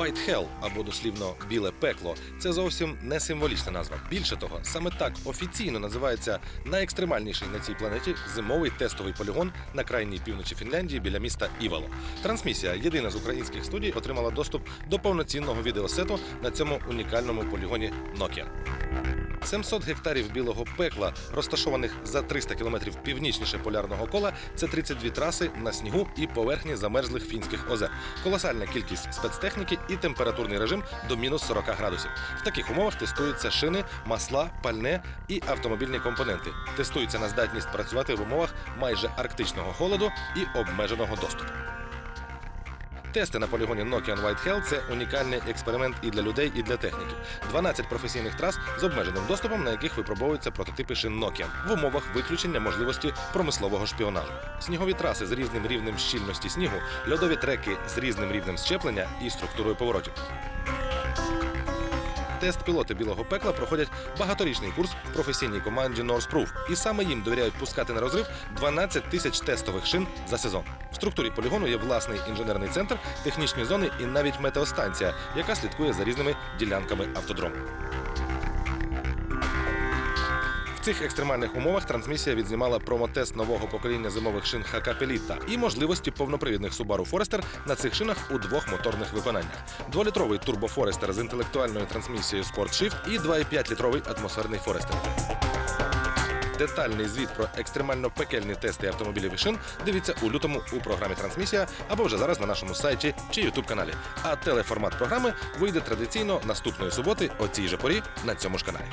White Hell або дослівно біле пекло це зовсім не символічна назва. Більше того, саме так офіційно називається найекстремальніший на цій планеті зимовий тестовий полігон на крайній півночі Фінляндії біля міста Івало. Трансмісія, єдина з українських студій, отримала доступ до повноцінного відеосету на цьому унікальному полігоні Nokia. 700 гектарів білого пекла, розташованих за 300 кілометрів північніше полярного кола, це 32 траси на снігу і поверхні замерзлих фінських озер. Колосальна кількість спецтехніки і температурний режим до мінус 40 градусів. В таких умовах тестуються шини, масла, пальне і автомобільні компоненти. Тестуються на здатність працювати в умовах майже арктичного холоду і обмеженого доступу. Тести на полігоні Nokian White Hell – це унікальний експеримент і для людей, і для техніки. 12 професійних трас з обмеженим доступом, на яких випробовуються прототипи шин Nokian в умовах виключення можливості промислового шпіонажу. Снігові траси з різним рівнем щільності снігу, льодові треки з різним рівнем щеплення і структурою поворотів. Тест пілоти білого пекла проходять багаторічний курс в професійній команді North Proof. І саме їм довіряють пускати на розрив 12 тисяч тестових шин за сезон. В структурі полігону є власний інженерний центр, технічні зони і навіть метеостанція, яка слідкує за різними ділянками автодрому. В цих екстремальних умовах трансмісія відзнімала промотест нового покоління зимових шин ХК Пеліта і можливості повнопривідних Subaru Forester на цих шинах у двох моторних виконаннях: дволітровий турбо Forester з інтелектуальною трансмісією Sport Shift і 2,5-літровий атмосферний Forester. Детальний звіт про екстремально пекельні тести автомобілів і шин дивіться у лютому у програмі Трансмісія або вже зараз на нашому сайті чи Ютуб каналі. А телеформат програми вийде традиційно наступної суботи о цій же порі на цьому ж каналі.